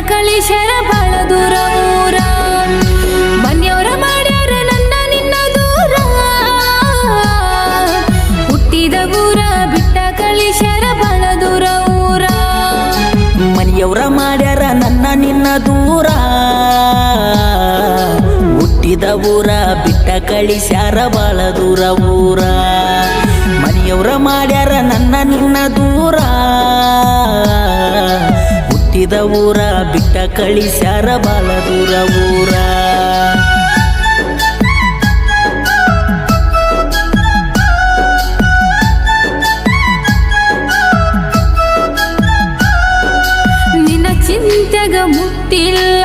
ಕಳಿಸ್ಯಾರ ಬಾಳ ದೂರ ಊರ. ಮನೆಯವ್ರ ಮಾಡ್ಯಾರ ನನ್ನ ನಿನ್ನ ದೂರ. ಹುಟ್ಟಿದ ಊರ ಬಿಟ್ಟ ಕಳಿಶರ ಬಾಳ ದೂರ ಊರ. ಮನೆಯವರ ಮಾಡ್ಯಾರ ನನ್ನ ನಿನ್ನ ದೂರ. ಹುಟ್ಟಿದ ಊರ ಬಿಟ್ಟ ಕಳಿಸ್ಯಾರ ಬಾಳ ದೂರ ಊರ. ಮನೆಯವರ ಮಾಡ್ಯಾರ ಹುಟ್ಟಿದ ಊರ ಬಿಟ್ಟ ಕಳಿಸ್ಯಾರ ಬಾಲ ದೂರ ಊರ. ನಿನ್ನ ಚಿಂತೆಗ ಮುಟ್ಟಿಲ್ಲ.